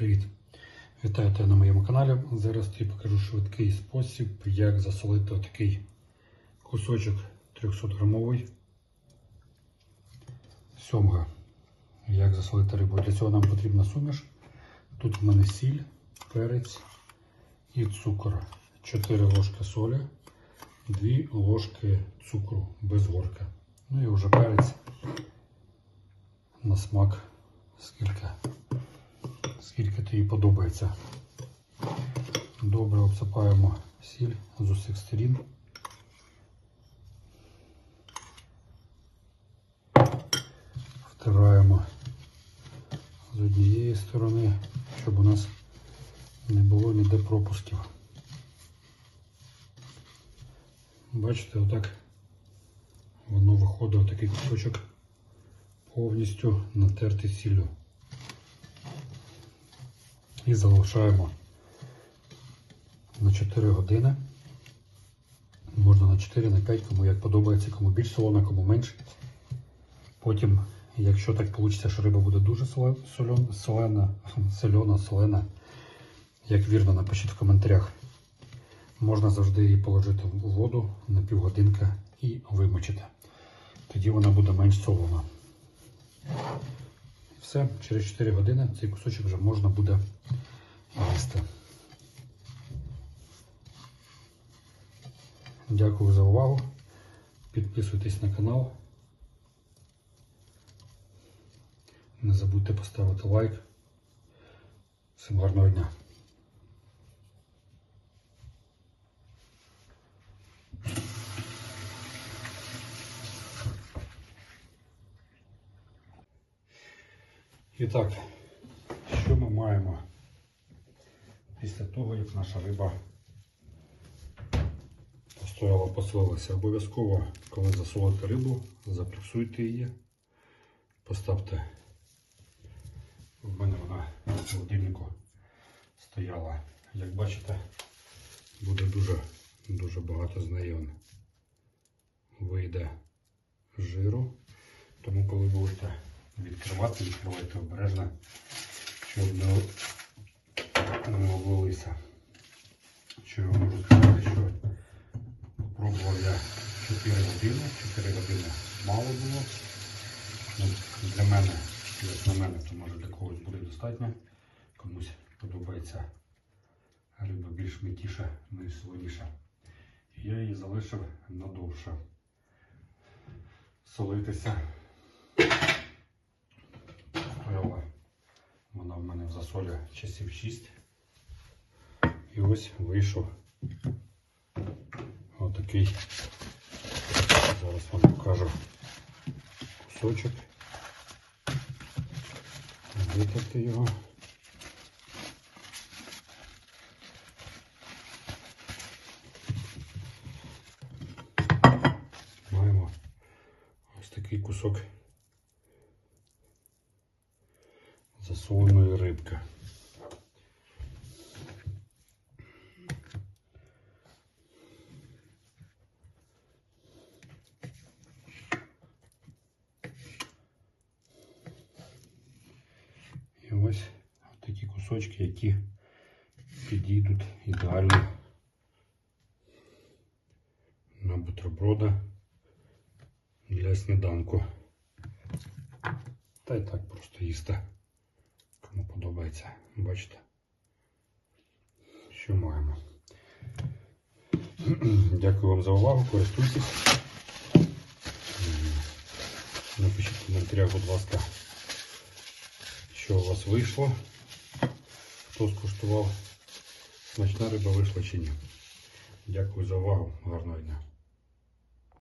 Привіт! Вітаю тебе на моєму каналі. Зараз тобі покажу швидкий спосіб, як засолити отакий кусочок 300 грамовий сьомга. Як засолити рибу. Для цього нам потрібна суміш. Тут в мене сіль, перець і цукор. 4 ложки солі, 2 ложки цукру без горка. Ну і вже перець на смак скільки скільки тобі подобається. Добре обсипаємо сіль з усіх сторін. Втираємо з однієї сторони, щоб у нас не було ніде пропусків. Бачите, отак воно виходить отакий кусочок повністю натертий сіллю і залишаємо на 4 години. Можна на 4, на 5, кому як подобається, кому більш солона, кому менше. Потім, якщо так вийде, що риба буде дуже солена, солена, солена, як вірно, напишіть в коментарях. Можна завжди її положити в воду на півгодинки і вимочити. Тоді вона буде менш солона. Все, через 4 години цей кусочок вже можна буде їсти. Дякую за увагу. Підписуйтесь на канал. Не забудьте поставити лайк. Всім гарного дня! І так, що ми маємо після того, як наша риба постояла, посолилася? Обов'язково, коли засолите рибу, заплюсуйте її, поставте. В мене вона в холодильнику стояла. Як бачите, буде дуже дуже багато з неї вийде жиру. Тому коли будете відкривати, відкривайте обережно, щоб не, не обвалися. Що я можу сказати, що пробував я 4 години, 4 години мало було. Ну, для мене, як на мене, то може для когось буде достатньо. Комусь подобається риба більш м'якіша, ну солоніша. Я її залишив надовше солитися. Стояла вона в мене в засолі часів 6. І ось вийшов отакий, зараз вам покажу кусочок. Витерти його. Маємо ось такий кусок засоленої рибки. І ось такі кусочки, які підійдуть ідеально на бутерброда для сніданку. Та й так просто їсти. Кому бачите, що маємо. Дякую вам за увагу, користуйтесь. Напишіть в коментарях, будь ласка, що у вас вийшло, хто скуштував, смачна риба вийшла чи ні. Дякую за увагу, гарного дня.